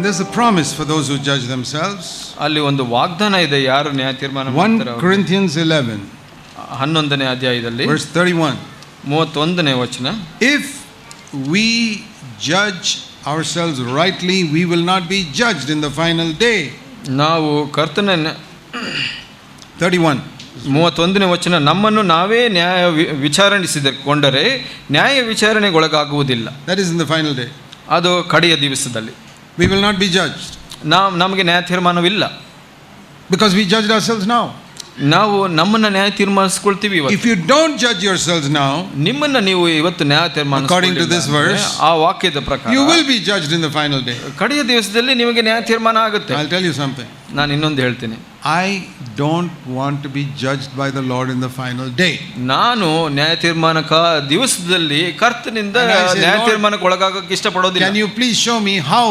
And there's a promise for those who judge themselves. ಅಲ್ಲಿ ಒಂದು ವಾಗ್ದಾನ ಇದೆ ಯಾರು ನ್ಯಾಯ ತೀರ್ಮಾನ 1 Corinthians 11, ಹನ್ನೊಂದನೇ ಅಧ್ಯಾಯದಲ್ಲಿ verse 31. ಮೂವತ್ತೊಂದನೇ ವಚನ If we judge ourselves rightly, we will not be judged in the final day. ನಾವು ಕರ್ತನ 31. ಮೂವತ್ತೊಂದನೇ ವಚನ ನಮ್ಮನ್ನು ನಾವೇ ನ್ಯಾಯ ವಿಚಾರಣಿಸಿಕೊಂಡರೆ ನ್ಯಾಯ ವಿಚಾರಣೆಗೊಳಗಾಗುವುದಿಲ್ಲ That is in the final day. ಅದು ಕಡೆಯ ದಿವಸದಲ್ಲಿ We will not be judged ನಾವು ನಮಗೆ ನ್ಯಾಯ ತೀರ್ಮಾನವಿಲ್ಲ because we judged ourselves now. ನಾವು ನಮ್ಮನ್ನ ನ್ಯಾಯ ತೀರ್ಮಾನಿಸ್ಕೊಳ್ತೀವಿ ಇವತ್ತು If you don't judge yourselves now, ನಿಮ್ಮನ್ನ ನೀವು ಇವತ್ತು ನ್ಯಾಯ ತೀರ್ಮಾನ According to this verse, ಆ ವಾಕ್ಯದ ಪ್ರಕಾರ you will be judged in the final day. ಕಡೆಯ ದಿವಸದಲ್ಲಿ ನಿಮಗೆ ನ್ಯಾಯ ತೀರ್ಮಾನ ಆಗುತ್ತೆ I'll tell you something. ನಾನು ಇನ್ನೊಂದು ಹೇಳ್ತೀನಿ I don't want to be judged by the Lord in the final day. ನಾನು ನ್ಯಾಯ ತೀರ್ಮಾನಕ ದಿವಸದಲ್ಲಿ ಕರ್ತನಿಂದ And I say, ನ್ಯಾಯ Lord, ತೀರ್ಮಾನಕ್ಕೆ ಒಳಗಾಗಕ್ಕೆ ಇಷ್ಟಪಡೋದಿಲ್ಲ Can you please show me how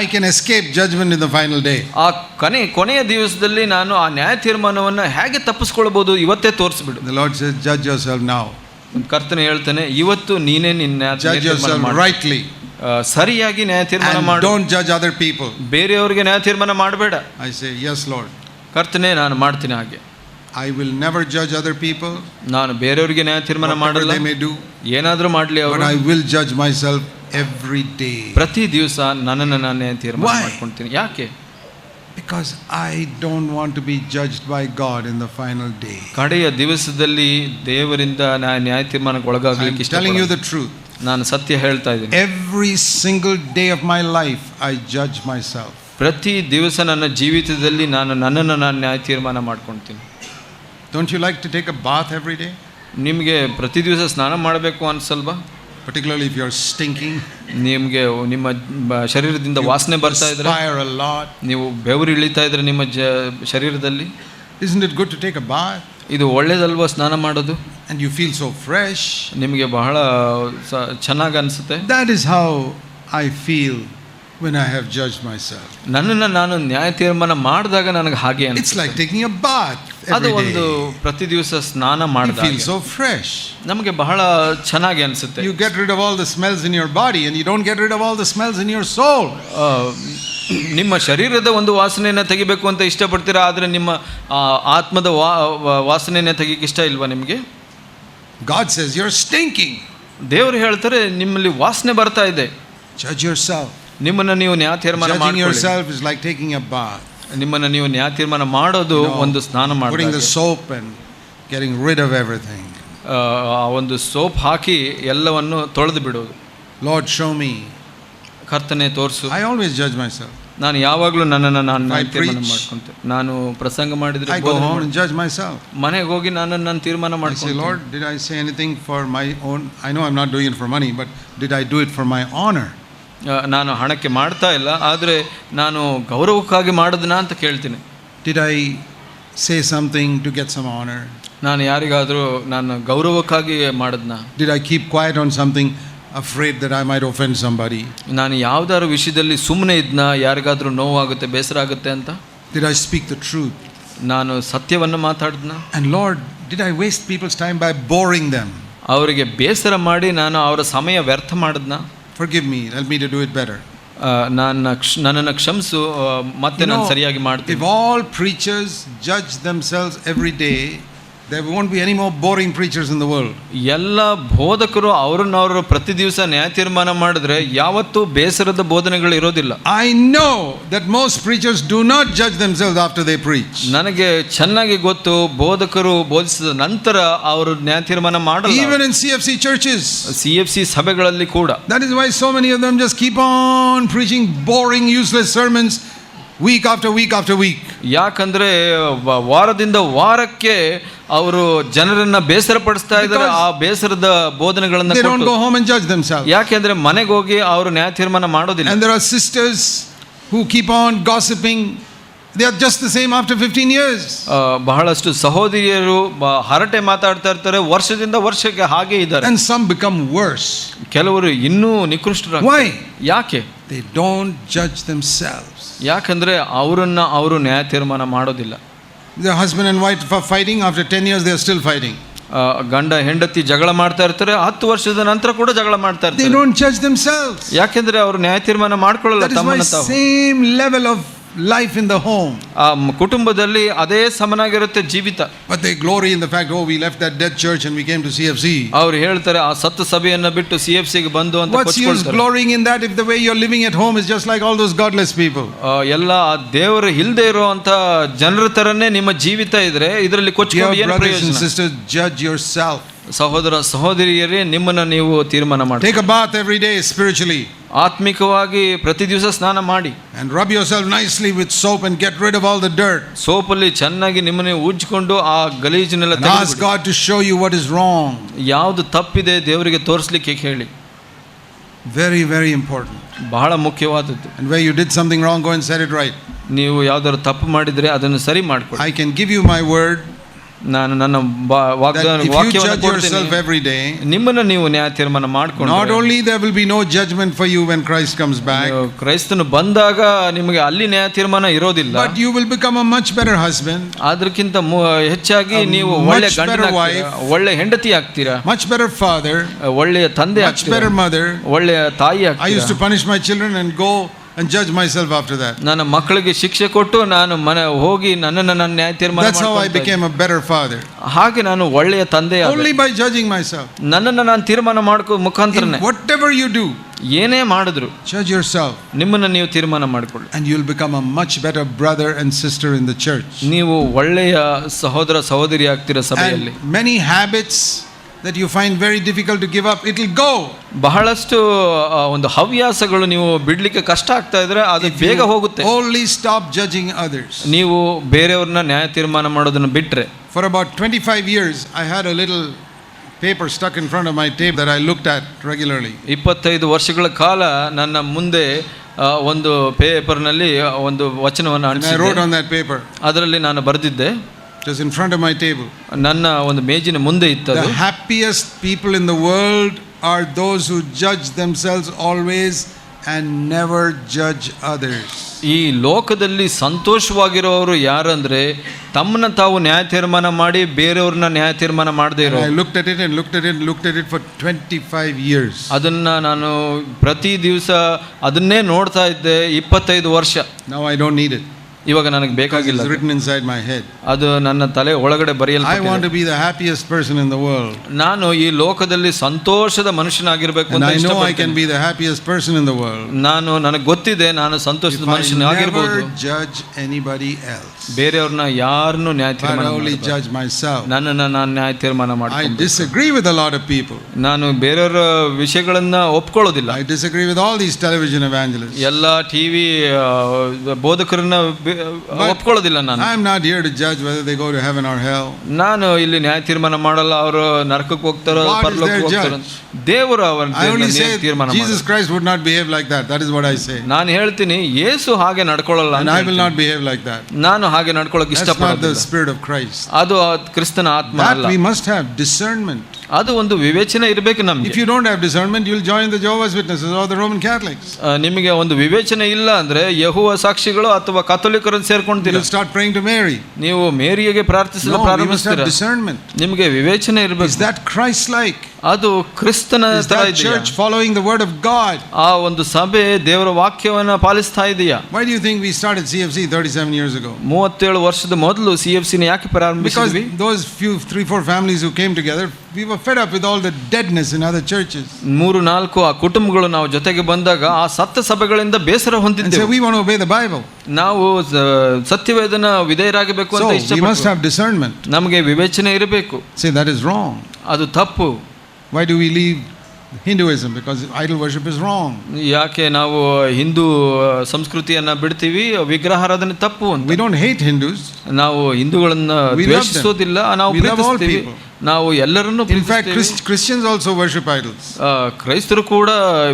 I can escape judgement in the final day ಆ ಕೊನೆ ಕೊನೆಯ ದಿವಸದಲ್ಲಿ ನಾನು ಆ ನ್ಯಾಯ ತೀರ್ಮಾನವನ್ನು ಹೇಗೆ ತಪ್ಪಿಸ್ಕೊಳ್ಬೋದು ಇವತ್ತೇ ತೋರಿಸ್ಬಿಡು. ಲಾರ್ಡ್ ಜಡ್ ಯೋರ್ ಸೆಲ್ ನಾವು ಕರ್ತನೆ ಹೇಳ್ತೇನೆ ಇವತ್ತು ನೀನೇ ನಿನ್ನ ರೈಟ್ಲಿ ಸರಿಯಾಗಿ ನ್ಯಾಯ ತೀರ್ಮಾನ ಮಾಡಿ. ಬೇರೆಯವರಿಗೆ ನ್ಯಾಯ ತೀರ್ಮಾನ ಮಾಡಬೇಡ. ಐ ಸೇ ಎಸ್ ಲಾರ್ಡ್ ಕರ್ತನೆ ನಾನು ಮಾಡ್ತೀನಿ ಹಾಗೆ. I will never judge other people ನಾನು ಬೇರೆಯವರಿಗೆ ನ್ಯಾಯ ತೀರ್ಮಾನ ಮಾಡಲ್ಲ. ಏನಾದರೂ ಮಾಡಲಿ ಅವರು. I will judge myself every day. ಪ್ರತಿ ದಿವಸ ನನ್ನನ್ನು ನಾನೇ ತೀರ್ಮಾನ? ಮಾಡ್ಕೊಳ್ತೀನಿ ಯಾಕೆ Because I don't want to be judged by God in the final day. ಕಡೆಯ ದಿವಸದಲ್ಲಿ ದೇವರಿಂದ ನಾ- ನ್ಯಾಯ ತೀರ್ಮಾನಕ್ಕೆ ಒಳಗಾಗಲಿಕ್ಕೆ telling you ಇಷ್ಟ the truth. ನಾನು ಸತ್ಯ ಹೇಳ್ತಾ ಇದ್ದೀನಿ Every single day of my life, I judge myself. ಪ್ರತಿ ದಿವಸ ನನ್ನ ಜೀವಿತದಲ್ಲಿ ನಾನು ನನ್ನನ್ನು ನಾನು ನ್ಯಾಯ ತೀರ್ಮಾನ ಮಾಡ್ಕೊಳ್ತೀನಿ Don't you like to take a bath every day? ನಿಮಗೆ ಪ್ರತಿ ದಿವಸ ಸ್ನಾನ ಮಾಡಬೇಕು ಅನ್ಸಲ್ವಾ Particularly if you're stinking. ನಿಮಗೆ ನಿಮ್ಮ ಬ- ಶರೀರದಿಂದ ವಾಸನೆ ಬರ್ತಾ ಇದ್ರೆ perspire a lot. ನೀವು ಬೆವರು ಇಳಿತಾ ಇದ್ರೆ ನಿಮ್ಮ ಜ ಶರೀರದಲ್ಲಿ Isn't it good to take a bath? ಇದು ಒಳ್ಳೇದಲ್ವಾ ಸ್ನಾನ ಮಾಡೋದು And you feel so fresh. ನಿಮಗೆ ಬಹಳ ಸ- ಚೆನ್ನಾಗಿ ಅನಿಸುತ್ತೆ That is how I feel when I have judged myself. ನನ್ನನ್ನು ನಾನು ನ್ಯಾಯ ತೀರ್ಮಾನ ಮಾಡಿದಾಗ ನನಗೆ ಹಾಗೆ It's ಅನಿಸುತ್ತೆ like taking a bath ಅದು ಒಂದು ಪ್ರತಿ ದಿವಸ ಸ್ನಾನ ಮಾಡಿದ ಸೋ ಫ್ರೆಶ್ ನಮಗೆ ಬಹಳ ಚೆನ್ನಾಗಿ ಅನಿಸುತ್ತೆ. You get rid all the smells in your body and you don't get rid all the smells in your soul ನಿಮ್ಮ ಶರೀರದ ಒಂದು ವಾಸನೆಯನ್ನು ತೆಗಿಬೇಕು ಅಂತ ಇಷ್ಟಪಡ್ತೀರಾ? ಆದರೆ ನಿಮ್ಮ ಆತ್ಮದ ವಾಸನೆಯನ್ನು ತೆಗಿಕ್ಕೆ ಇಷ್ಟ ಇಲ್ವಾ ನಿಮಗೆ? God says you are stinking ದೇವರು ಹೇಳ್ತಾರೆ ನಿಮ್ಮಲ್ಲಿ ವಾಸನೆ ಬರ್ತಾ ಇದೆ. ಜಜ್ ಯುವರ್ ಸೆಲ್ಫ್ ನಿಮ್ಮನ್ನು ನೀವು ನ್ಯಾಯ ತೀರ್ಮಾನ ಮಾಡಿ yourself is like taking ಅಬ್ಬಾ ನಿಮ್ಮನ್ನು ನೀವು ನ್ಯಾಯ ತೀರ್ಮಾನ ಮಾಡೋದು ಒಂದು ಸ್ನಾನ ಮಾಡಿ soap getting rid of everything ಆ ಒಂದು ಸೋಪ್ ಹಾಕಿ ಎಲ್ಲವನ್ನು ತೊಳೆದು ಬಿಡೋದು. ಲಾರ್ಡ್ ಶೋ ಮೀ ಕರ್ತನೆ ತೋರಿಸು. I always judge my sir ನಾನು ಯಾವಾಗಲೂ ನನ್ನನ್ನು ನಾನು ನ್ಯಾಯ ತೀರ್ಮಾನ ಮಾಡ್ಕೊಂತೆ. ನಾನು ಪ್ರಸಂಗ ಮಾಡಿದ್ರೆ ಗೋ ಜಡ್ಜ್ ಮೈ ಸರ್ ಮನೆಗೆ ಹೋಗಿ ನನ್ನನ್ನು ನಾನು ತೀರ್ಮಾನ ಮಾಡ್ತೀನಿ Lord did I say anything for my own I know I am not doing for money but did I do it for my honour ನಾನು ಹಣಕ್ಕೆ ಮಾಡ್ತಾ ಇಲ್ಲ ಆದರೆ ನಾನು ಗೌರವಕ್ಕಾಗಿ ಮಾಡಿದ್ನ ಅಂತ ಕೇಳ್ತೀನಿ. Did I say something to get some honour ನಾನು ಯಾರಿಗಾದರೂ ನಾನು ಗೌರವಕ್ಕಾಗಿ ಮಾಡಿದ್ನ? Did I keep quiet on something afraid that I might offend somebody ನಾನು ಯಾವುದಾದ್ರು ವಿಷಯದಲ್ಲಿ ಸುಮ್ಮನೆ ಇದ್ನ ಯಾರಿಗಾದರೂ ನೋವಾಗುತ್ತೆ ಬೇಸರ ಆಗುತ್ತೆ ಅಂತ? Did I speak the truth ನಾನು ಸತ್ಯವನ್ನು ಮಾತಾಡಿದ್ನ? And Lord did I waste people's time by boring them ಅವರಿಗೆ ಬೇಸರ ಮಾಡಿ ನಾನು ಅವರ ಸಮಯ ವ್ಯರ್ಥ ಮಾಡಿದ್ನ? Forgive me, help me to do it better. ನನ್ನ ಕ್ಷ ನನ್ನನ್ನು ಕ್ಷಮಿಸು ಆ, ಮತ್ತೆ You ನಾನು know, ಸರಿಯಾಗಿ If ಮಾಡ್ತೀನಿ all preachers judge themselves every day, there won't be any more boring preachers in the world. ಎಲ್ಲ ಬೋಧಕರು ಅವ್ರನ್ನ ಅವರು ಪ್ರತಿ ದಿವಸ ನ್ಯಾಯ ತೀರ್ಮಾನ ಮಾಡಿದ್ರೆ ಯಾವತ್ತೂ ಬೇಸರದ ಬೋಧನೆಗಳು ಇರೋದಿಲ್ಲ I know that most preachers do not judge themselves after they preach. ನನಗೆ ಚೆನ್ನಾಗಿ ಗೊತ್ತು ಬೋಧಕರು ಬೋಧಿಸಿದ ನಂತರ ಅವರು ನ್ಯಾಯ ತೀರ್ಮಾನ ಮಾಡಲ್ಲ Even in CFC churches. C F C ಸಭೆಗಳಲ್ಲಿ ಕೂಡ That is why so many of them just keep on preaching boring, useless sermons week after week after week ಯಾಕಂದ್ರೆ ವಾರದಿಂದ ವಾರಕ್ಕೆ ಅವರು ಜನರನ್ನ ಬೇಸರ ಪಡಿಸ್ತಾ ಇದ್ದಾರೆ ಆ ಬೇಸರದ ಬೋಧನೆಗಳನ್ನು ಯಾಕೆಂದ್ರೆ ಮನೆಗೆ ಹೋಗಿ ಅವರು ನ್ಯಾಯ ತೀರ್ಮಾನ ಮಾಡೋದಿಲ್ಲ sisters who keep on gossiping keep on gossiping. They are just the same after 15 years. ಆ, ಬಹಳಷ್ಟು ಸಹೋದರಿಯರು ಬ- ಹರಟೆ ಮಾತಾಡ್ತಾ ಇರ್ತಾರೆ ವರ್ಷದಿಂದ ವರ್ಷಕ್ಕೆ ಹಾಗೆ ಇದ್ದಾರೆ And some become worse. ಕೆಲವರು ಇನ್ನೂ ನಿಕೃಷ್ಟರ Why? ಯಾಕೆ They don't judge themselves. ಯಾಕಂದ್ರೆ ಅವರನ್ನ ಅವರು ನ್ಯಾಯ ತೀರ್ಮಾನ ಮಾಡೋದಿಲ್ಲ The husband and wife are fighting. After 10 years, they are still fighting. ಆ, ಗಂಡ ಹೆಂಡತಿ ಜಗಳ ಮಾಡ್ತಾ ಇರ್ತಾರೆ ಹತ್ತು ವರ್ಷದ ನಂತರ ಕೂಡ ಜಗಳ ಮಾಡ್ತಾ They ಇರ್ತಾರೆ don't judge themselves. ಯಾಕೆಂದ್ರೆ ಅವರು ನ್ಯಾಯ ತೀರ್ಮಾನ ಮಾಡ್ಕೊಳ್ಳಲ್ಲ That is why ತಮ್ಮನ್ನ ತಾವು same level of life in the home. ಆ ಮ್- ಕುಟುಂಬದಲ್ಲಿ ಅದೇ ಸಮನಾಗಿರುತ್ತೆ ಜೀವಿತ But they glory in the fact, oh, we left that dead church and we came to CFC. ಅವ್ರು ಹೇಳ್ತಾರೆ ಆ ಸತ್ತು ಸಭೆಯನ್ನ ಬಿಟ್ಟು ಸಿ ಎಫ್ ಸಿಗೆ ಬಂದು ಅಂತ What's use ಕೊಚ್ಕೊಳ್ತಾರೆ glorying in that if the way you're living at home is just like all those godless people? ಆ, ಎಲ್ಲ ಆ ದೇವರು ಇಲ್ದೇ ಇರುವಂತ ಜನರ ತರನೇ ನಿಮ್ಮ ಜೀವಿತ ಇದ್ರೆ ಇದರಲ್ಲಿ Dear ಕೊಚ್ಕೊಂಡು ಏನು brothers and ಪ್ರಯೋಜನ sisters, judge yourself. ಸಹೋದರ ಸಹೋದರಿಯರೇ ನಿಮ್ಮನ್ನು ನೀವು ತೀರ್ಮಾನ ಮಾಡಿ. Take a bath every day spiritually ಆತ್ಮಿಕವಾಗಿ ಪ್ರತಿ ದಿವಸ ಸ್ನಾನ ಮಾಡಿ. And rub yourself nicely with soap and get rid off all the dirt ಸೋಪಲ್ಲಿ ಚೆನ್ನಾಗಿ ನಿಮ್ಮನ್ನೇ ಉಜ್ಜಿಕೊಂಡು ಆ ಗಲೀಜಿನೆಲ್ಲ toss got to show you what is wrong ಯಾವುದು ತಪ್ಪಿದೆ ದೇವರಿಗೆ ತೋರಿಸ್ಲಿಕ್ಕೆ ಹೇಳಿ. ವೆರಿ ವೆರಿ ಇಂಪಾರ್ಟೆಂಟ್ ಬಹಳ ಮುಖ್ಯವಾದದ್ದು. And why you did something wrong go and set it right ನೀವು ಯಾವ್ದಾದ್ರು ತಪ್ಪು ಮಾಡಿದರೆ ಅದನ್ನು ಸರಿ ಮಾಡಿಕೊಡಿ I can give you my word ನಾನು ನನ್ನ ನಿಮ್ಮನ್ನು ನೀವು ನ್ಯಾಯ ತೀರ್ಮಾನ ಮಾಡ್ಕೊಂಡು not only judgment for you when Christ comes back, ಕ್ರೈಸ್ತನು ಬಂದಾಗ ನಿಮಗೆ ಅಲ್ಲಿ ನ್ಯಾಯ ತೀರ್ಮಾನ ಇರೋದಿಲ್ಲ. You will become a much better husband, ಅದಕ್ಕಿಂತ ಹೆಚ್ಚಾಗಿ ನೀವು ಒಳ್ಳೆ ಗಂಡನ ಒಳ್ಳೆ ಹೆಂಡತಿ ಆಗ್ತೀರಾ? ಮಚ್ ಬೆಟರ್ ಫಾದರ್ ಒಳ್ಳೆಯ ತಂದೆ mother. ಒಳ್ಳೆಯ ತಾಯಿ I used to punish my my children go and judge myself after that. ನನ್ನ ಮಕ್ಕಳಿಗೆ ಶಿಕ್ಷೆ ಕೊಟ್ಟು ನಾನು ಮನೆ ಹೋಗಿ ನನ್ನನ್ನು ನನ್ನ ನ್ಯಾಯ ತೀರ್ಮಾನ That's how I ಮಾಡ್ಕೊಳ್ತಾ ಇದ್ದೆ. became a better father. ಹಾಗೆ ನಾನು ಒಳ್ಳೆಯ ತಂದೆ ಆದೆ. Only by judging myself. ನನ್ನನ್ನು ನಾನು ತೀರ್ಮಾನ ಮಾಡ್ಕೋ ಮುಖಾಂತರನೇ In whatever you do, ಏನೇ ಮಾಡಿದ್ರು judge yourself ನಿಮ್ಮನ್ನು ನೀವು ತೀರ್ಮಾನ ಮಾಡಿಕೊಳ್ಳಿ and you'll become a much better brother and sister in the church. ನೀವು ಒಳ್ಳೆಯ ಸಹೋದರ ಸಹೋದರಿ ಆಗ್ತೀರ ಸಭೆಯಲ್ಲಿ And many habits that you find very difficult to give up, it'll go. ಬಹಳಷ್ಟು ಒಂದು ಹವ್ಯಾಸಗಳು ನೀವು ಬಿಡ್ಲಿಕ್ಕೆ ಕಷ್ಟ ಆಗ್ತಾ ಇದ್ರೆ ಅದು ಬೇಗ ಹೋಗುತ್ತೆ. ಓನ್ಲಿ ಸ್ಟಾಪ್ ಜಡ್ಜಿಂಗ್ ಅದರ್ಸ್ ನೀವು ಬೇರೆಯವ್ರನ್ನ ನ್ಯಾಯ ತೀರ್ಮಾನ ಮಾಡೋದನ್ನ ಬಿಟ್ರೆ. For about 25 years I had a little paper stuck in front of my table that I looked at regularly ಇಪ್ಪತ್ತೈದು ವರ್ಷಗಳ ಕಾಲ ನನ್ನ ಮುಂದೆ ಒಂದು ಪೇಪರ್ನಲ್ಲಿ ಒಂದು ವಚನವನ್ನು ಅದರಲ್ಲಿ ನಾನು ಬರೆದಿದ್ದೆ. Just in front of my table. ನನ್ನ ಒಂದು ಮೇಜಿನ ಮುಂದೆ ಇತ್ತದು The happiest people in the world are those who judge themselves always and never judge others. ಈ ಲೋಕದಲ್ಲಿ ಸಂತೋಷವಾಗಿರೋರು ಯಾರಂದ್ರೆ ತಮ್ಮನ್ನ ತಾವು ನ್ಯಾಯ ತೀರ್ಮಾನ ಮಾಡಿ ಬೇರೆಯವ್ರನ್ನ ನ್ಯಾಯ ತೀರ್ಮಾನ ಮಾಡದೇ ಇರೋ I looked at it and looked at it and looked at it for 25 years. ಅದನ್ನ ನಾನು ಪ್ರತಿ ದಿವಸ ಅದನ್ನೇ ನೋಡ್ತಾ ಇದ್ದೆ ಇಪ್ಪತ್ತೈದು ವರ್ಷ Now I don't need it. ಇವಾಗ ನನಗೆ ಬೇಕಾಗಿಲ್ಲ ರಿಟನ್ ಇನ್ ಮೈ ಹೆಡ್ ಅದು ನನ್ನ ತಲೆ ಒಳಗಡೆ ಬರೆಯಲ್ಲ I be the person world ನಾನು ಈ ಲೋಕದಲ್ಲಿ ಸಂತೋಷದ ಮನುಷ್ಯನಾಗಿರಬೇಕು ಅಂತ ಇಷ್ಟ I can be the happiest person in world ನಾನು ನನಗೆ ಗೊತ್ತಿದೆ ನಾನು ಸಂತೋಷದ ಮನುಷ್ಯನಾಗಿರಬಹುದು ಜಡ್ಜ್ ಎನಿಬಡಿ ಎಲ್ಸ್ ಬೇರೆಯವರನ್ನ ಯಾರನ್ನು ನ್ಯಾಯ ತೀರ್ಮಾನ ಮೈ ನನ್ನನ್ನ ನಾನು ನ್ಯಾಯ ತೀರ್ಮಾನ ಮಾಡಬಹುದು I disagree with a people ನಾನು ಬೇರೆಯವರ ವಿಷಯಗಳನ್ನು ಒಪ್ಪಿಕೊಳ್ಳೋದಿಲ್ಲ I with all these television evangelist ಎಲ್ಲ ಟಿವಿ ಬೋಧಕರನ್ನ ಒಪ್ಕೊಳ್ಳೋದಿಲ್ಲ ನಾನು I'm not here to judge whether they go to heaven or hell. ನಾನು ಇಲ್ಲಿ ನ್ಯಾಯ ತೀರ್ಮಾನ ಮಾಡಲ್ಲ ಅವರು ನರಕಕ್ಕೆ ಹೋಗ್ತಾರೋ God is ಪರಲೋಕಕ್ಕೆ their ಹೋಗ್ತಾರೋ judge. ದೇವರು ಅವರ I only say ತೀರ್ಮಾನ Jesus ಮಾಡೋದು. Christ would not behave like that. That is what I say. ನಾನು ಹೇಳ್ತೀನಿ ಯೇಸು ಹಾಗೆ ನಡ್ಕೊಳ್ಳಲ್ಲ And ಅಂತ I will ಹೇಳ್ತೀನಿ. not behave like that. ನಾನು ಹಾಗೆ ನಡ್ಕೊಳ್ಳೋಕೆ That's not the ಇಷ್ಟಪಡೋದಿಲ್ಲ spirit of Christ. ಅದು ಆ ಕ್ರಿಸ್ತನ ಆತ್ಮ That ಅಲ್ಲ we must have discernment. ಅದು ಒಂದು ವಿವೇಚನೆ ಇರಬೇಕು If ನಮಗೆ you don't have discernment, you'll join the Jehovah's Witnesses or the Roman Catholics. ಆ, ನಿಮಗೆ ಒಂದು ವಿವೇಚನೆ ಇಲ್ಲ ಅಂದ್ರೆ ಯಹುವ ಸಾಕ್ಷಿಗಳು ಅಥವಾ ಕಥೋಲಿಕರನ್ನು ಸೇರ್ಕೊಂತೀರ You'll start praying to Mary. ನೀವು ಮೇರಿಯಗೆ ಪ್ರಾರ್ಥಿಸಲು No, we must have ಪ್ರಾರಂಭಿಸ್ತೀರ discernment. ನಿಮಗೆ ವಿವೇಚನೆ Is ಇರಬೇಕು that Christ-like? ಅದು ಕ್ರಿಸ್ತನ Is ತರ that ಇದೆಯಾ church following the word of God? ಆ ಒಂದು ಸಭೆ ದೇವರ ವಾಕ್ಯವನ್ನ ಪಾಲಿಸ್ತಾ ಇದೆಯಾ Why do you think we started CFC 37 years ago? ಮೂವತ್ತೇಳು ವರ್ಷದ ಮೊದಲು ಸಿ ಎಫ್ ಸಿನ ಯಾಕೆ Because ಪ್ರಾರಂಭಿಸಿದ್ವಿ those few, three, four families who came together, we were fed up with all the deadness in other churches. ಮೂರು ನಾಲ್ಕು ಆ ಕುಟುಂಬಗಳು ನಾವು ಜೊತೆಗೆ ಬಂದಾಗ ಆ ಸತ್ತ ಸಭೆಗಳಿಂದ ಬೇಸರ And so ಹೊಂದಿದ್ದೇವೆ we want to obey the Bible. ನಾವು ಸ- ಸತ್ಯವೇದನ ವಿಧೇಯರಾಗಬೇಕು So ಅಂತ we must ಇಷ್ಟಪಟ್ಟು have discernment. ನಮಗೆ ವಿವೇಚನೆ ಇರಬೇಕು Say that is wrong. ಅದು ತಪ್ಪು Why do we leave Hinduism? Because idol worship is wrong. ಯಾಕೆ ನಾವು ಹಿಂದೂ ಸಂಸ್ಕೃತಿಯನ್ನ ಬಿಡ್ತೀವಿ ವಿಗ್ರಹಾರಾಧನೆ ತಪ್ಪು ಅಂತ We don't hate Hindus. ನಾವು ಹಿಂದೂಗಳನ್ನ We love them. ದ್ವೇಷಿಸೋದಿಲ್ಲ ನಾವು We love all ಪ್ರೀತಿಸ್ತೀವಿ people. ನಾವು ಎಲ್ಲರನ್ನು ಕ್ರಿಶ್ಚಿಯನ್ಸ್ ಆಲ್ಸೋ ವರ್ಷಿಪ್ ಐಡಲ್ಸ್ ಕ್ರೈಸ್ತರು ಕೂಡ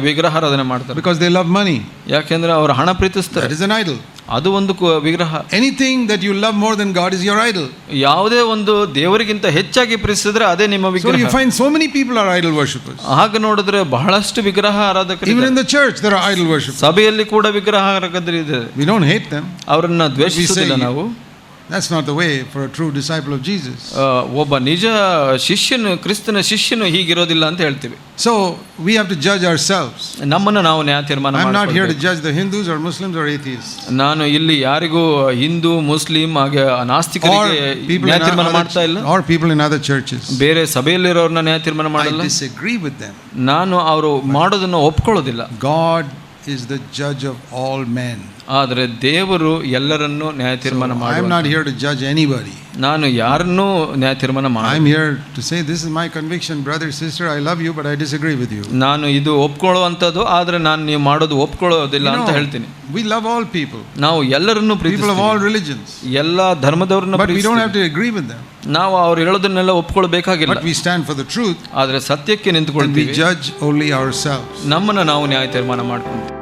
ವಿಗ್ರಹಾರಾಧನೆ ಮಾಡ್ತಾರೆ. ಬಿಕಾಸ್ ದೇ ಲವ್ ಮನಿ ಯಾಕೆಂದ್ರೆ ಅವರು ಹಣ ಪ್ರೀತಿಸ್ತಾರೆ. ಇಸ್ ಅನ್ ಐಡಲ್ ಅದು ಒಂದು ವಿಗ್ರಹ. Anything that you love more than God is your idol ಯಾವುದೇ ಒಂದು ದೇವರಿಗಿಂತ ಹೆಚ್ಚಾಗಿ ಪ್ರೀತಿಸಿದ್ರೆ ಅದೇ ನಿಮ್ಮ ವಿಗ್ರಹ. You find so many people are idol worship ಹಾಗೆ ನೋಡಿದ್ರೆ ಬಹಳಷ್ಟು ವಿಗ್ರಹ ಆರಾಧಕರು church there are idol worship ಸಭೆಯಲ್ಲಿ ಕೂಡ ವಿಗ್ರಹ ಆರಾಧಕರು ವಿ ಡೋಂಟ್ ಹೇಟ್ ಅವರನ್ನ ದ್ವೇಷಿಸುವುದಿಲ್ಲ ನಾವು. That's not the way for a true disciple of Jesus. ಆ, ಒಬ್ಬ ನಿಜ ಶಿಷ್ಯನು ಕ್ರಿಸ್ತನ ಶಿಷ್ಯನು ಹೀಗಿರೋದಿಲ್ಲ ಅಂತ ಹೇಳ್ತೀವಿ So we have to judge ourselves. ನಮ್ಮನ್ನು ನಾವು ನ್ಯಾಯ ತೀರ್ಮಾನ I'm not here to ಮಾಡ್ಕೊಳ್ಬೇಕು. judge the Hindus or Muslims or atheists. ನಾನು ಇಲ್ಲಿ ಯಾರಿಗೂ ಹಿಂದೂ ಮುಸ್ಲಿಂ ಹಾಗೆ Or ನಾಸ್ತಿಕರಿಗೆ people, ನ್ಯಾಯ in ತೀರ್ಮಾನ other, ಮಾಡ್ತಾ ಇಲ್ಲ or people in other churches. ಬೇರೆ ಸಭೆಯಲ್ಲಿರೋರ್ನ ನ್ಯಾಯ ತೀರ್ಮಾನ I ಮಾಡಲ್ಲ disagree with them. ನಾನು ಅವರು ಮಾಡೋದನ್ನು ಒಪ್ಕೊಳ್ಳೋದಿಲ್ಲ God is the judge of all men. ಆದರೆ ದೇವರು ಎಲ್ಲರನ್ನೂ ನ್ಯಾಯ ತೀರ್ಮಾನ I am ಮಾಡುವ not here to judge anybody. ನಾನು ಯಾರನ್ನು ನ್ಯಾಯ ತೀರ್ಮಾನ ಮಾಡಿ here to say this is my conviction brother sister I love you but I disagree with you ನಾನು ಇದು ಒಪ್ಕೊಳ್ಳುವಂಥದ್ದು ಆದರೆ ನಾನು ನೀವು ಮಾಡೋದು ಒಪ್ಕೊಳ್ಳೋದಿಲ್ಲ ಅಂತ ಹೇಳ್ತೀನಿ. ವಿ ಲವ್ ಆಲ್ ಪೀಪಲ್ ನಾವು ಎಲ್ಲರನ್ನು ಪೀಪಲ್ ಆಫ್ ಆಲ್ ರಿಲಿಜನ್ಸ್ ಎಲ್ಲ ಧರ್ಮದವರನ್ನು but we have to agree with ನಾವು ಅವರು ಹೇಳೋದನ್ನೆಲ್ಲ ಒಪ್ಕೊಳ್ಳಬೇಕಾಗಿಲ್ಲ but we stand for the truth ಆದರೆ ಸತ್ಯಕ್ಕೆ ನಿಂತುಕೊಳ್ತೀವಿ. ಜಡ್ಜ್ ಓನ್ಲಿ ಅವರ್ ಸೆಲ್ಫ್ ನಮ್ಮನ್ನು ನಾವು ನ್ಯಾಯ ತೀರ್ಮಾನ ಮಾಡ್ಕೊಳ್ತೀವಿ